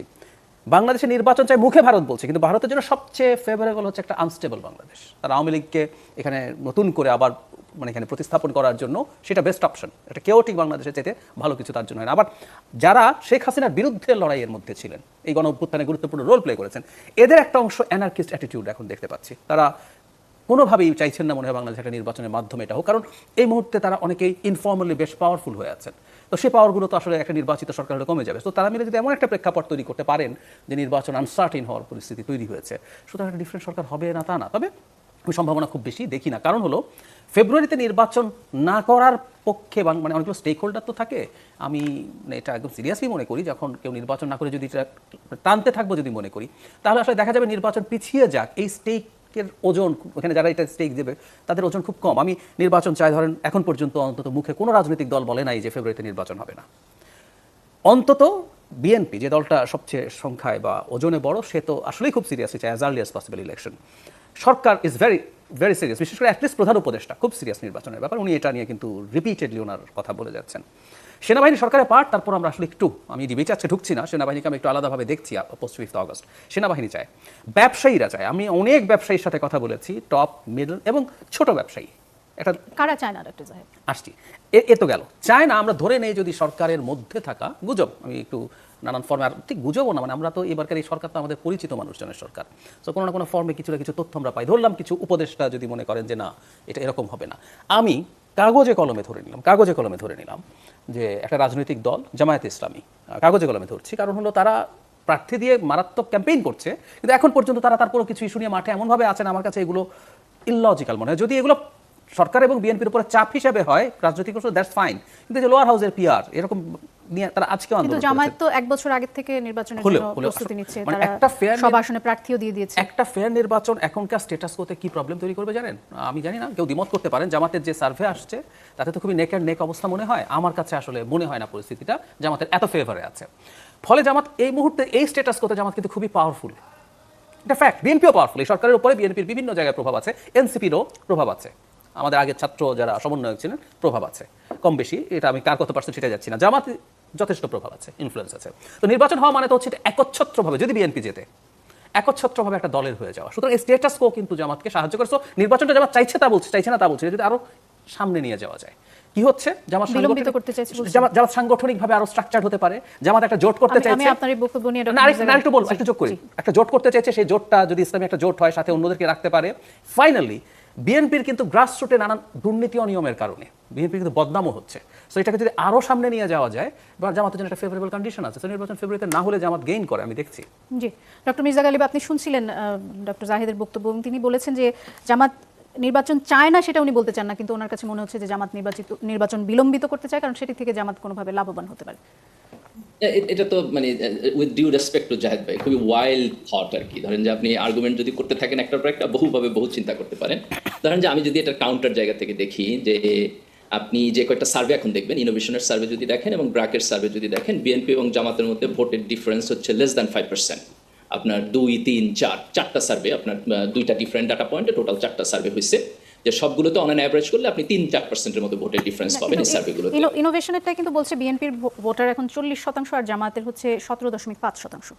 বাংলাদেশের নির্বাচন চাই মুখে ভারত বলছে, কিন্তু ভারতের জন্য সবচেয়ে ফেভারেবল হচ্ছে একটা আনস্টেবল বাংলাদেশ। তারা আওয়ামী লীগকে এখানে নতুন করে আবার মানে এখানে প্রতিস্থাপন করার জন্য সেটা বেস্ট অপশন এটা কেউ ঠিক বাংলাদেশে যেতে ভালো কিছু তার জন্য হয় আবার যারা শেখ হাসিনার বিরুদ্ধে লড়াইয়ের মধ্যে ছিলেন, এই গণ অভ্যুত্থানে গুরুত্বপূর্ণ রোল প্লে করেছেন, এদের একটা অংশ অ্যানার্কিস্ট অ্যাটিটিউড এখন দেখতে পাচ্ছি। তারা কোনোভাবেই চাইছেন না মনে হয় বাংলাদেশ একটা নির্বাচনের মাধ্যমে এটা হোক, কারণ এই মুহূর্তে তারা অনেকেই ইনফর্মালি বেশ পাওয়ারফুল হয়ে আছেন। তো সেই পাওয়ারগুলো তো আসলে একটা নির্বাচিত সরকার হলে কমে যাবে। তো তারা মিলে যদি এমন একটা প্রেক্ষাপট তৈরি করতে পারেন যে নির্বাচন আনসার্টিন হওয়ার পরিস্থিতি তৈরি হয়েছে, সুতরাং একটা ডিফারেন্ট সরকার হবে না তা না। তবে সম্ভাবনা খুব বেশি দেখি না। কারণ হলো ফেব্রুয়ারিতে নির্বাচন না করার পক্ষে মানে অনেকগুলো স্টেক হোল্ডার তো থাকে। আমি মানে এটা একদম সিরিয়াসলি মনে করি, যখন কেউ নির্বাচন না করে যদি এটা টানতে থাকব যদি মনে করি। তাহলে আসলে দেখা যাবে নির্বাচন পিছিয়ে যাক। এই স্টেকের ওজন ওখানে যারা এটা স্টেক দেবে, তাদের ওজন খুব কম। আমি নির্বাচন চাই, ধরেন এখন পর্যন্ত অন্তত মুখে কোনো রাজনৈতিক দল বলে নাই যে ফেব্রুয়ারিতে নির্বাচন হবে না। অন্তত বিএনপি যে দলটা সবচেয়ে সংখ্যায় বা ওজনে বড়, সে তো আসলেই খুব সিরিয়াসলি চায় as early as possible election Sarkar is very very serious বিশেষ করে অ্যাটলিস্ট প্রধান উপদেষ্টা খুব সিরিয়াস নির্বাচনের ব্যাপার। উনি এটা নিয়ে কিন্তু রিপিটেডলি ওনার কথা বলে যাচ্ছেন। সেনাবাহিনী সরকারের পার্ট তারপর আমরা আসলে একটু আমি ডিবেটে আজকে ঢুকছি না সেনাবাহিনীকে আমি একটু আলাদাভাবে দেখছি পোস্ট ফিফথ অগস্ট সেনাবাহিনী চায় ব্যবসায়ীরা চায়। আমি অনেক ব্যবসায়ীর সাথে কথা বলেছি টপ মিডল এবং ছোট ব্যবসায়ী। একটা কারা চায় না ডক্টর জাহেদ আসছি। এ- এ তো গেল। চায় না আমরা ধরে নেই যদি সরকারের মধ্যে থাকা গুজব। আমি একটু নানান ফর্মে আর ঠিক গুজবও না মানে আমরা তো এবারকার এই সরকার তো আমাদের পরিচিত মানুষজনের সরকার। তো কোনো না কোনো ফর্মে কিছু না কিছু তথ্য আমরা পাই। ধরলাম কিছু উপদেষ্টা যদি মনে করেন যে, না, এটা এরকম হবে না। আমি কাগজে কলমে ধরে নিলাম, কাগজে কলমে ধরে নিলাম যে, একটা রাজনৈতিক দল, জামায়াতে ইসলামী কাগজে কলমে ধরছি। কারণ হলো তারা প্রার্থী দিয়ে মারাত্মক ক্যাম্পেইন করছে, কিন্তু এখন পর্যন্ত তারা তারপরও কিছু ইস্যু নিয়ে মাঠে এমনভাবে আছেন আমার কাছে এগুলো ইললজিক্যাল মনে হয়। যদি এগুলো সরকার এবং বিএনপির উপরে চাপ হিসেবে হয় রাজনৈতিক দ্যাটস ফাইন কিন্তু যে লোয়ার হাউসের পিআর এরকম নিয়ে তারা আজকে আন্দোলন জামায়াত তো এক বছর আগের থেকে নির্বাচনের জন্য প্রস্তুতি নিচ্ছে মানে তারা একটা fair সব আসনে প্রার্থীও দিয়ে দিয়েছে। একটা ফেয়ার নির্বাচন এখনকার স্টেটাস কোতে কি প্রবলেম তৈরি করবে জানেন? আমি জানি না কেউ দ্বিমত করতে পারেন। জামাতের যে সার্ভে আসছে তাতে তো খুবই নেক অ্যান্ড নেক অবস্থা মনে হয়। আমার কাছে আসলে মনে হয় না পরিস্থিতিটা জামাতের এত ফেভারে আছে। ফলে জামাত এই মুহূর্তে এই স্টেটাস কোতে জামাত কিন্তু খুবই পাওয়ারফুল এটা ফ্যাক্ট বিএনপিও পাওয়ারফুল এই সরকারের উপরে বিএনপির বিভিন্ন জায়গায় প্রভাব আছে এনসিপিরও প্রভাব আছে। আমাদের আগের ছাত্র যারা সমন্বয়ক ছিলেন প্রভাব আছে। কম বেশি এটা আমি কার কত পার্সেন্ট সেটা যাচ্ছি না। জামাত যথেষ্ট প্রভাব আছে ইনফ্লুয়েন্স আছে। তো নির্বাচন হওয়া মানে তো হচ্ছে এটা একচ্ছত্রভাবে যদি বিএনপি জেতে একচ্ছত্রভাবে একটা দলের হয়ে যাওয়া। সুতরাং স্টেটাস কো কিন্তু জামাতকে সাহায্য করে। নির্বাচনটা জামাত চাইছে তা বলছে চাইছে না তা বলছে যদি আরও সামনে নিয়ে যাওয়া যায়। কি হচ্ছে? জামাত বিলম্বিত সাংগঠনিক- করতে চাইছে জামাত জামাত সাংগঠনিকভাবে আরও স্ট্রাকচার হতে পারে। জামাত একটা জোট করতে আমি- আমি চাইছে। আপনার এই বক্তব্য নিয়ে না মির্জা বলব একটা যোগ করি। একটা জোট করতে চাইছে সেই জোটটা যদি ইসলামী একটা জোট হয় সাথে অন্যদেরকে রাখতে পারে। ফাইনালি বিএনপির কিন্তু গ্রাসরুটে নানান দুর্নীতি অনিয়মের কারণে বিএনপি কিন্তু বদনামও হচ্ছে। সো এটাকে যদি আরও সামনে নিয়ে যাওয়া যায় বা জামাতের জন্য একটা ফেভারেবল কন্ডিশন আছে। নির্বাচন ফেব্রুয়ারিতে না হলে জামাত গেইন করে, আমি দেখছি। জি ডক্টর মির্জা গালিব, আপনি শুনছিলেন ডক্টর জাহিদের বক্তব্য, এবং তিনি বলেছেন যে জামাত নির্বাচন চায় না সেটা উনি বলতে চান না, কিন্তু ওনার কাছে মনে হচ্ছে যে জামাত নির্বাচিত, নির্বাচন বিলম্বিত করতে চায়, কারণ সেটি থেকে জামাত কোনোভাবে লাভবান হতে পারে। এটা তো মানে with due respect to Zahed ভাই, খুবই ওয়াইল্ড থট আর কি। ধরেন যে আপনি আর্গুমেন্ট যদি করতে থাকেন একটার পর একটা, বহুভাবে বহু চিন্তা করতে পারেন। ধরেন যে আমি যদি এটা কাউন্টার জায়গা থেকে দেখি যে আপনি যে কয়েকটা সার্ভে এখন দেখবেন ইনোভেশনের সার্ভে যদি দেখেন এবং ব্রাকের সার্ভে যদি দেখেন বিএনপি এবং জামাতের মধ্যে ভোটের ডিফারেন্স হচ্ছে লেস দ্যান ফাইভ পার্সেন্ট আপনার দুই তিন চার চারটা সার্ভে আপনার দুইটা ডিফারেন্ট ডাটা পয়েন্টে টোটাল চারটা সার্ভে হয়েছে যে সবগুলোতে অন অ্যাভারেজ করলে আপনি তিন চার পার্সেন্টের মতো ভোটের ডিফারেন্স পাবেন এই সার্ভেগুলোতে ইনোভেশনেরটা কিন্তু বলছে বিএনপির ভোটার এখন চল্লিশ শতাংশ আর জামাতের হচ্ছে সতেরো দশমিক পাঁচ শতাংশ।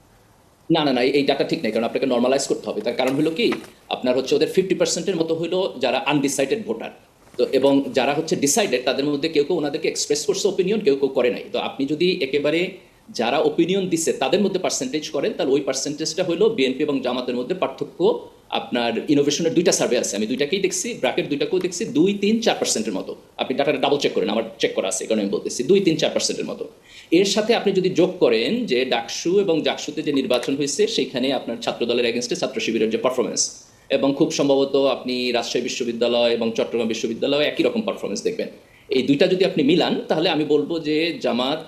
না না না এই ডাটা ঠিক নাই কারণ আপনাকে নর্মালাইজ করতে হবে। তার কারণ হলো কি আপনার হচ্ছে ওদের ফিফটি পার্সেন্টের মতো হলো যারা আনডিসাইডেড ভোটার তো এবং যারা হচ্ছে ডিসাইডেড তাদের মধ্যে কেউ কেউ ওনাদেরকে এক্সপ্রেস করছে ওপিনিয়ন কেউ কেউ করে নাই। তো আপনি যদি একেবারে যারা ওপিনিয়ন দিচ্ছে তাদের মধ্যে পার্সেন্টেজ করেন, তাহলে ওই পার্সেন্টেজটা হলো বিএনপি এবং জামাতের মধ্যে পার্থক্য আপনার ইনোভেশনের দুইটা সার্ভে আছে। আমি দুইটাকেই দেখছি ব্র্যাকেট দুইটাকেও দেখছি, দুই, তিন, চার পার্সেন্টের মতো। আপনি ডাটাটা ডাবল চেক করেন, আমার চেক করা আছে কারণ আমি বলতেছি, দুই, তিন, চার পার্সেন্টের মতো। এর সাথে আপনি যদি যোগ করেন যে ডাকসু এবং জাকসুতে যে নির্বাচন হয়েছে, সেখানে আপনার ছাত্র দলের এগেনস্টে ছাত্র শিবিরের যে পারফরমেন্স এবং খুব সম্ভবত আপনি রাজশাহী বিশ্ববিদ্যালয় এবং চট্টগ্রাম বিশ্ববিদ্যালয় একই রকম পারফরমেন্স দেখবেন। এই দুইটা যদি আপনি মিলান, তাহলে আমি বলব যে জামাত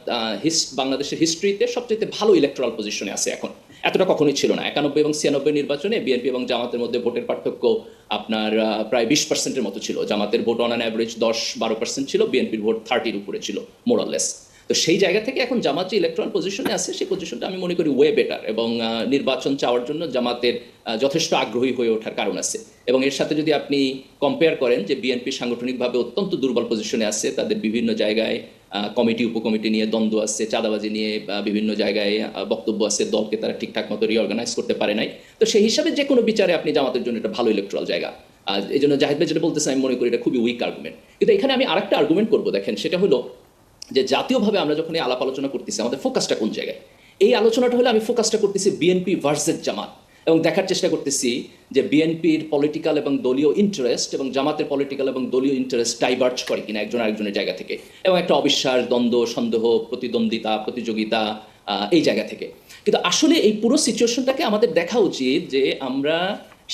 বাংলাদেশের হিস্ট্রিতে সবচেয়ে ভালো ইলেকট্রাল পজিশনে আছে এখন। এতটা কখনোই ছিল না। একানব্বই এবং ছিয়ানব্বই নির্বাচনে বিএনপি এবং জামাতের মধ্যে ভোটের পার্থক্য আপনার প্রায় বিশ পার্সেন্টের মতো ছিল। জামাতের ভোট অন অ্যান অ্যাভারেজ দশ বারো পার্সেন্ট ছিল বিএনপির ভোট থার্টির উপরে ছিল মোরাললেস তো সেই জায়গা থেকে এখন জামাত যে ইলেকট্রন পজিশনে আছে, সেই পজিশনটা আমি মনে করি ওয়ে বেটার এবং নির্বাচন চাওয়ার জন্য জামাতের যথেষ্ট আগ্রহী হয়ে ওঠার কারণ আছে। এবং এর সাথে যদি আপনি কম্পেয়ার করেন যে বিএনপি সাংগঠনিকভাবে অত্যন্ত দুর্বল পজিশনে আছে, তাদের বিভিন্ন জায়গায় কমিটি উপকমিটি নিয়ে দ্বন্দ্ব আছে, চাঁদাবাজি নিয়ে বিভিন্ন জায়গায় বক্তব্য আছে, দলকে তারা ঠিকঠাক মতো রিঅর্গানাইজ করতে পারে নাই। তো সেই হিসাবে যে কোনো বিচারে আপনি জামাতের জন্য এটা ভালো ইলেকট্রাল জায়গা। আর এই জন্য জাহিদ ভাই যেটা বলতেছেন আমি মনে করি এটা খুবই উইক আর্গুমেন্ট কিন্তু এখানে আমি আরেকটা আর্গুমেন্ট করব, দেখেন, সেটা হলো যে জাতীয়ভাবে আমরা যখন এই আলাপ আলোচনা করতেছি, আমাদের ফোকাসটা কোন জায়গায়? এই আলোচনাটা হলে আমি ফোকাসটা করতেছি বিএনপি ভার্সেস জামাত। এবং দেখার চেষ্টা করতেছি যে বিএনপির পলিটিক্যাল এবং দলীয় ইন্টারেস্ট এবং জামাতের পলিটিক্যাল এবং দলীয় ইন্টারেস্ট ডাইভার্জ করে কিনা একজন আরেকজনের জায়গা থেকে। এবং একটা অবিশ্বাস, দ্বন্দ্ব, সন্দেহ, প্রতিদ্বন্দ্বিতা, প্রতিযোগিতা এই জায়গা থেকে। কিন্তু আসলে এই পুরো সিচুয়েশনটাকে আমাদের দেখা উচিত যে আমরা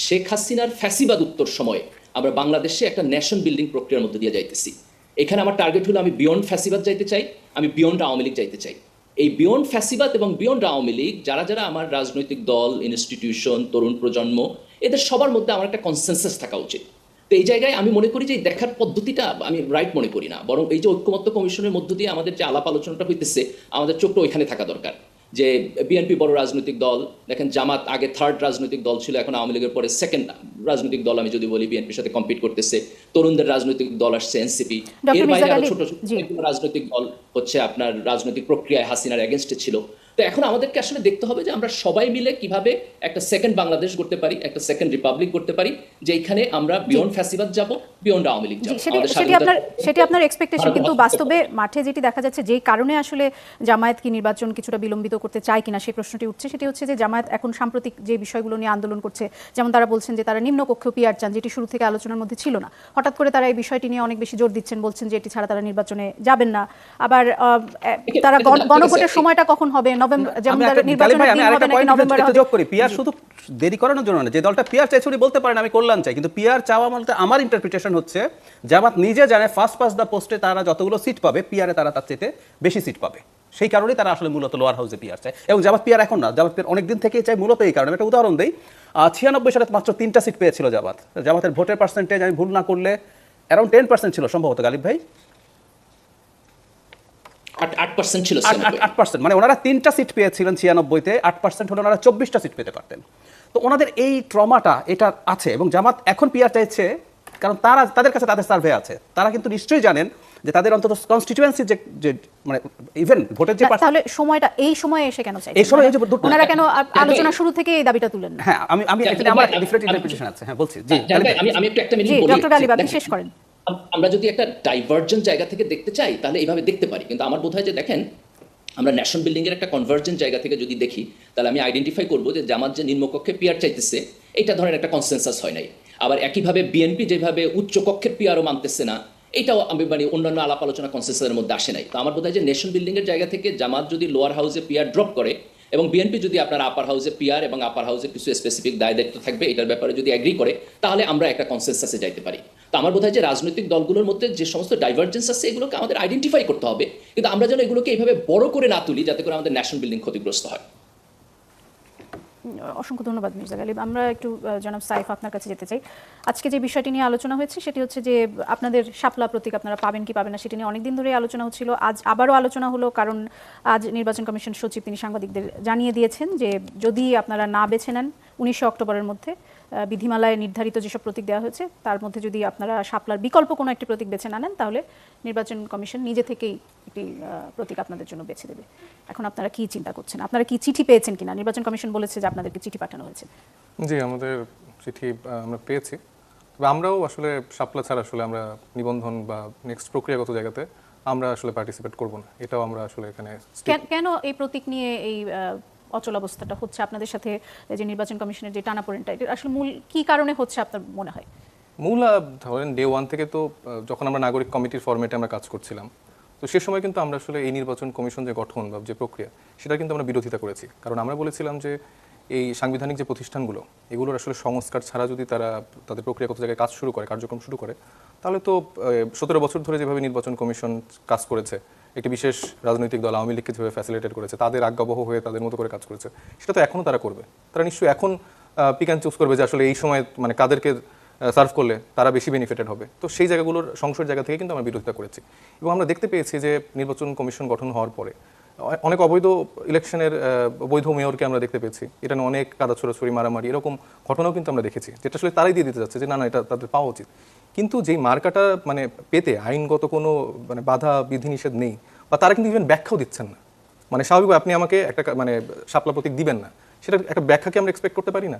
শেখ হাসিনার ফ্যাসিবাদ উত্তর সময়ে আমরা বাংলাদেশে একটা ন্যাশন বিল্ডিং প্রক্রিয়ার মধ্যে দিয়ে যাইতেছি। এখানে আমার টার্গেট হলো আমি বিয়ন্ড ফ্যাসিবাদ যাইতে চাই, আমি বিয়ন্ড আওয়ামী লীগ যাইতে চাই। এই বিয়ন্ড ফ্যাসিবাদ এবং বিয়ন্ড আওয়ামী লীগ, যারা যারা আমার রাজনৈতিক দল ইনস্টিটিউশন তরুণ প্রজন্ম, এদের সবার মধ্যে আমার একটা কনসেনসাস থাকা উচিত। তো এই জায়গায় আমি মনে করি যে দেখার পদ্ধতিটা আমি রাইট মনে করি না। বরং এই যে ঐক্যমত্য কমিশনের মধ্য দিয়ে আমাদের যে আলাপ আলোচনাটা হইতেছে, আমাদের চোখটা ওইখানে থাকা দরকার। যে বিএনপি বড় রাজনৈতিক দল দেখেন জামাত আগে থার্ড রাজনৈতিক দল ছিল এখন আওয়ামী লীগের পরে সেকেন্ড রাজনৈতিক দল আমি যদি বলি বিএনপির সাথে কম্পিট করতেছে। তরুণদের রাজনৈতিক দল আসছে এনসিপি এর বাইরে আরও ছোট ছোট রাজনৈতিক দল হচ্ছে আপনার রাজনৈতিক প্রক্রিয়ায় হাসিনার এগেনস্টে ছিল। তো এখন আমাদেরকে আসলে দেখতে হবে যে আমরা সবাই মিলে কীভাবে একটা সেকেন্ড বাংলাদেশ করতে পারি একটা সেকেন্ড রিপাবলিক করতে পারি যে এখানে আমরা বিয়ন্ড ফ্যাসিবাদ যাব বিয়ন্ড আওয়ামী লীগ যাব। সেটি আপনার সেটি আপনার এক্সপেকটেশন কিন্তু বাস্তবে মাঠে যেটি দেখা যাচ্ছে যেই কারণে আসলে জামায়াত কি নির্বাচন কিছুটা বিলম্বিত করতে চায় কিনা সেই প্রশ্নটি উঠছে সেটি হচ্ছে যে জামায়াত এখন সাম্প্রতিক যে বিষয়গুলো নিয়ে আন্দোলন করছে যেমন তারা বলছেন যে তারা নিম্নকক্ষ পিয়ার চান যেটি শুরু থেকে আলোচনার মধ্যে ছিল না। হঠাৎ করে তারা এই বিষয়টি নিয়ে অনেক বেশি জোর দিচ্ছেন বলছেন যে এটি ছাড়া তারা নির্বাচনে যাবেন না। আবার তারা গণ- গণভোটের সময়টা কখন হবে? নভেম্বর যেমন যোগ করি। শুধু দেরি করানোর জন্য না যে দলটা পিআর চাইছে উনি বলতে পারেন আমি কল্যাণ চাই। কিন্তু পিআর চাওয়া বলতে আমার ইন্টারপ্রিটেশন হচ্ছে জামাত নিজে জানে ফার্স্ট পাস দ্য পোস্টে তারা যতগুলো সিট পাবে পিআরে তারা তার চেয়ে বেশি সিট পাবে। সেই কারণেই তারা আসলে মূলত লোয়ার হাউসে পিআর চায়। এবং জামাত পিআর এখন না জামাত পিআর অনেক দিন থেকেই চাই মূলত এই কারণে। আমি একটা উদাহরণ দিই। ছিয়ানব্বই সালে মাত্র তিনটা সিট পেয়েছিল জামাত। জামাতের ভোটের পার্সেন্টেজ আমি ভুল না করলে অ্যারাউন্ড টেন পার্সেন্ট ছিল সম্ভবত গালিব ভাই। ছিল আট- পার্সেন্ট মানে ওনারা তিনটা সিট পেয়েছিলেন ছিয়ানব্বইতে। আট পার্সেন্ট হলে ওনারা চব্বিশটা সিট পেতে পারতেন। তো ওনাদের এই ট্রমাটা এটা আছে এবং জামাত এখন পিয়ার চাইছে কারণ তারা তাদের কাছে তাদের সার্ভে আছে। তারা কিন্তু নিশ্চয়ই জানেন যে তাদের অন্তত কনস্টিটিউয়েন্সি যে যে মানে ইভেন ভোটের যে তাহলে সময়টা এই সময়ে এসে কেন চাই এই সময় এই যে ওনারা কেন আলোচনা শুরু থেকে এই দাবিটা তুলেন হ্যাঁ আমি আমি আমার ডিফারেন্ট ইন্টারপ্রিটেশন আছে। হ্যাঁ বলছি। জি আমি আমি একটু একটা মিনিট বলি ডক্টর গালিব আপনি শেষ করেন। আমরা যদি একটা ডাইভার্জেন্ট জায়গা থেকে দেখতে চাই, তাহলে এইভাবে দেখতে পারি। কিন্তু আমার বোধ হয় যে দেখেন, আমরা ন্যাশনাল বিল্ডিংয়ের একটা কনভার্জেন্ট জায়গা থেকে যদি দেখি, তাহলে আমি আইডেন্টিফাই করব যে জামাত যে নিম্নকক্ষে পিয়ার চাইতেছে, এটা ধরনের একটা কনসেনসাস হয় নাই। আবার একইভাবে বিএনপি যেভাবে উচ্চ কক্ষের পিয়ারও মানতেছে না, এটাও আমি মানে অন্যান্য আলাপ আলোচনা কনসেন্সাসের মধ্যে আসে নাই। তো আমার বোধ হয় যে নেশন বিল্ডিংয়ের জায়গা থেকে জামাত যদি লোয়ার হাউসে পিয়ার ড্রপ করে, এবং বিএনপি যদি আপনার আপার হাউসে পিয়ার এবং আপার হাউসে কিছু স্পেসিফিক দায় দায়িত্ব থাকবে, এটার ব্যাপারে যদি অ্যাগ্রি করে, তাহলে আমরা একটা কনসেন্সাসে যাইতে পারি। তো আমার বোধ হয় যে রাজনৈতিক দলগুলোর মধ্যে যে সমস্ত ডাইভার্জেন্স আছে, এগুলোকে আমাদের আইডেন্টিফাই করতে হবে। কিন্তু আমরা যেন এগুলোকে এইভাবে বড় করে না তুলি, যাতে করে আমাদের ন্যাশনাল বিল্ডিং ক্ষতিগ্রস্ত হয়। অসংখ্য ধন্যবাদ মির্জা গালিব। আমরা একটু জনাব সাইফ আপনার কাছে যেতে চাই। আজকে যে বিষয়টি নিয়ে আলোচনা হয়েছে, সেটি হচ্ছে যে আপনাদের শাপলা প্রতীক আপনারা পাবেন কি পাবেন না, সেটি নিয়ে অনেকদিন ধরে আলোচনা হচ্ছিল। আজ আবারও আলোচনা হলো, কারণ আজ নির্বাচন কমিশন সচিব তিনি সাংবাদিকদের জানিয়ে দিয়েছেন যে যদি আপনারা না বেছে নেন, উনিশে অক্টোবরের মধ্যে বিধিমালায় নির্ধারিত যেসব প্রতীক দেওয়া হয়েছে তার মধ্যে যদি আপনারা শাপলার বিকল্প কোনো একটি প্রতীক বেছে না নেন তাহলে নির্বাচন কমিশন নিজে থেকেই একটি প্রতীক আপনাদের জন্য বেছে দেবে। এখন আপনারা কি চিন্তা করছেন? আপনারা কি চিঠি পেয়েছেন কিনা? নির্বাচন কমিশন বলেছে যে আপনাদেরকে চিঠি পাঠানো হয়েছে। জি আমাদের চিঠি আমরা পেয়েছি। তবে আমরাও আসলে শাপলা ছাড়া আসলে আমরা নিবন্ধন বা নেক্সট প্রক্রিয়াগত জায়গাতে আমরা আসলে পার্টিসিপেট করব না। এটাও আমরা আসলে এখানে কেন- কেন এই প্রতীক নিয়ে এই অচল অবস্থাটা হচ্ছে আপনাদের সাথে যে নির্বাচন কমিশনের যে টানাপোড়েনটা এটা আসলে মূল কি কারণে হচ্ছে আপনার মনে হয়? মূল ধরেন ডে ওয়ান থেকে তো যখন আমরা নাগরিক কমিটির ফরম্যাটে আমরা কাজ করছিলাম, তো সে সময় কিন্তু আমরা আসলে এই নির্বাচন কমিশন যে গঠন বা যে প্রক্রিয়া, সেটা কিন্তু আমরা বিরোধিতা করেছি। কারণ আমরা বলেছিলাম যে এই সাংবিধানিক যে প্রতিষ্ঠানগুলো, এগুলোর আসলে সংস্কার ছাড়া যদি তারা তাদের প্রক্রিয়াগত জায়গায় কাজ শুরু করে, কার্যক্রম শুরু করে, তাহলে তো সতেরো বছর ধরে যেভাবে নির্বাচন কমিশন কাজ করেছে একটি বিশেষ রাজনৈতিক দল আওয়ামী লীগকে যেভাবে ফ্যাসিলিটেট করেছে, তাদের আজ্ঞাবহ হয়ে তাদের মতো করে কাজ করেছে, সেটা তো এখনও তারা করবে। তারা নিশ্চয়ই এখন পিক অ্যান্ড চুজ করবে যে আসলে এই সময় মানে কাদেরকে সার্ভ করলে তারা বেশি বেনিফিটেড হবে। তো সেই জায়গাগুলোর সংসদ জায়গা থেকে কিন্তু আমরা বিরোধিতা করেছি। এবং আমরা দেখতে পেয়েছি যে নির্বাচন কমিশন গঠন হওয়ার পরে অনেক অবৈধ ইলেকশনের বৈধ মেয়রকে আমরা দেখতে পেয়েছি। এটা নিয়ে অনেক কাদা ছোড়াছড়ি, মারামারি, এরকম ঘটনাও কিন্তু আমরা দেখেছি, যেটা আসলে তারাই দিয়ে দিতে যাচ্ছে যে না না, এটা তাদের পাওয়া উচিত। কিন্তু যেই মার্কাটা মানে পেতে আইনগত কোনো মানে বাধা বিধিনিষেধ নেই বা তারা কিন্তু ইভেন ব্যাখ্যাও দিচ্ছেন না। মানে স্বাভাবিক আপনি আমাকে একটা মানে শাপলা প্রতীক দিবেন না। সেটা একটা ব্যাখ্যাকে আমরা এক্সপেক্ট করতে পারি না।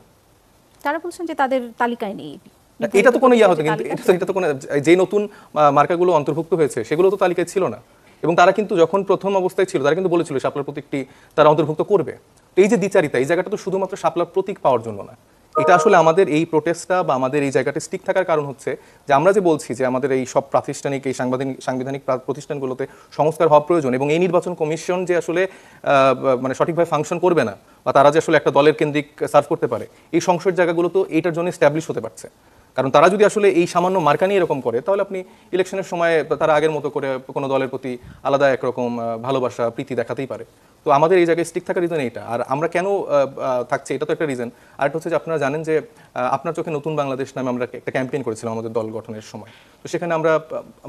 তারা বলছেন যে তাদের তালিকায় নেই। এটা তো কোনো ইয়া হতো কিন্তু এটা তো এটা তো কোনো যে নতুন মার্কাগুলো অন্তর্ভুক্ত হয়েছে সেগুলো তো তালিকায় ছিল না। এবং তারা কিন্তু যখন প্রথম অবস্থায় ছিল তারা কিন্তু বলেছিল শাপলার প্রতীকটি তারা অন্তর্ভুক্ত করবে। তো এই যে দ্বিচারিতা এই জায়গাটা তো শুধুমাত্র শাপলার প্রতীক পাওয়ার জন্য না। এটা আসলে আমাদের এই প্রোটেস্টটা বা আমাদের এই জায়গাটা স্টিক থাকার কারণ হচ্ছে যে আমরা যে বলছি যে আমাদের এই সব প্রাতিষ্ঠানিক, এই সাংবিধানিক সাংবিধানিক প্রতিষ্ঠানগুলোতে সংস্কার হওয়া প্রয়োজন এবং এই নির্বাচন কমিশন যে আসলে মানে সঠিকভাবে ফাংশন করবে না বা তারা যে আসলে একটা দলের কেন্দ্রিক সার্ভ করতে পারে, এই সংসদ জায়গাগুলো তো এইটার জন্য স্ট্যাবলিশ হতে পারছে। কারণ তারা যদি আসলে এই সামান্য মার্কা নিয়ে এরকম করে, তাহলে আপনি ইলেকশনের সময় তারা আগের মতো করে কোনো দলের প্রতি আলাদা একরকম ভালোবাসা, প্রীতি দেখাতেই পারে। তো আমাদের এই জায়গায় স্টিক থাকার রিজন এইটা। আর আমরা কেন থাকছে এটা তো একটা রিজন আর হচ্ছে যে আপনারা জানেন যে আপনার চোখে নতুন বাংলাদেশ নামে আমরা একটা ক্যাম্পেইন করেছিলাম আমাদের দল গঠনের সময়। তো সেখানে আমরা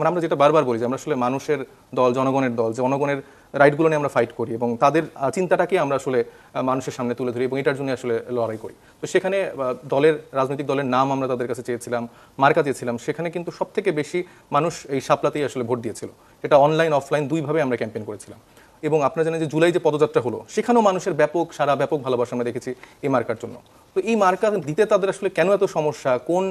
আমরা যেটা বারবার বলি যে আমরা আসলে মানুষের দল, জনগণের দল জনগণের রাইটগুলো নিয়ে আমরা ফাইট করি এবং তাদের চিন্তাটাকে আমরা আসলে মানুষের সামনে তুলে ধরি এবং এটার জন্য আসলে লড়াই করি। তো সেখানে দলের, রাজনৈতিক দলের নাম আমরা তাদের কাছে চেয়েছিলাম, মার্কা চেয়েছিলাম সেখানে কিন্তু সব থেকে বেশি মানুষ এই সাপলাতেই আসলে ভোট দিয়েছিল। এটা অনলাইন অফলাইন দুইভাবে আমরা ক্যাম্পেইন করেছিলাম। এবং আপনারা জানেন যে জুলাই যে পদযাত্রা হলো, সেখানেও মানুষের ব্যাপক, সারা ব্যাপক ভালোবাসা আমরা দেখেছি এই মার্কার জন্য। তো এই মার্কা দিতে তাদের আসলে কেন এত সমস্যা? কোন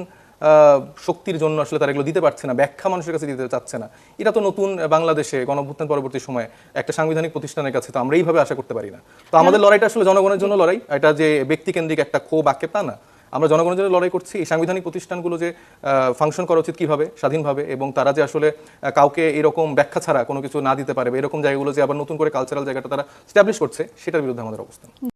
শক্তির জন্য আসলে তারা এগুলো দিতে পারছে না ব্যাখ্যা মানুষের কাছে দিতে চাচ্ছে না। এটা তো নতুন বাংলাদেশে গণঅভ্যুত্থান পরবর্তী সময়ে একটা সাংবিধানিক প্রতিষ্ঠানের কাছে তো আমরা এইভাবে আশা করতে পারি না। তো আমাদের লড়াইটা আসলে জনগণের জন্য লড়াই। এটা যে ব্যক্তিকেন্দ্রিক একটা ক্ষোভ আক্ষেপ তা না। আমরা জনগণের জন্য লড়াই করছি। এই সাংবিধানিক প্রতিষ্ঠানগুলো যে ফাংশন করা উচিত কীভাবে স্বাধীনভাবে এবং তারা যে আসলে কাউকে এরকম ব্যাখ্যা ছাড়া কোনো কিছু না দিতে পারে এরকম জায়গাগুলো যে আবার নতুন করে কালচারাল জায়গাটা তারা স্ট্যাবলিশ করছে সেটার বিরুদ্ধে আমাদের অবস্থান।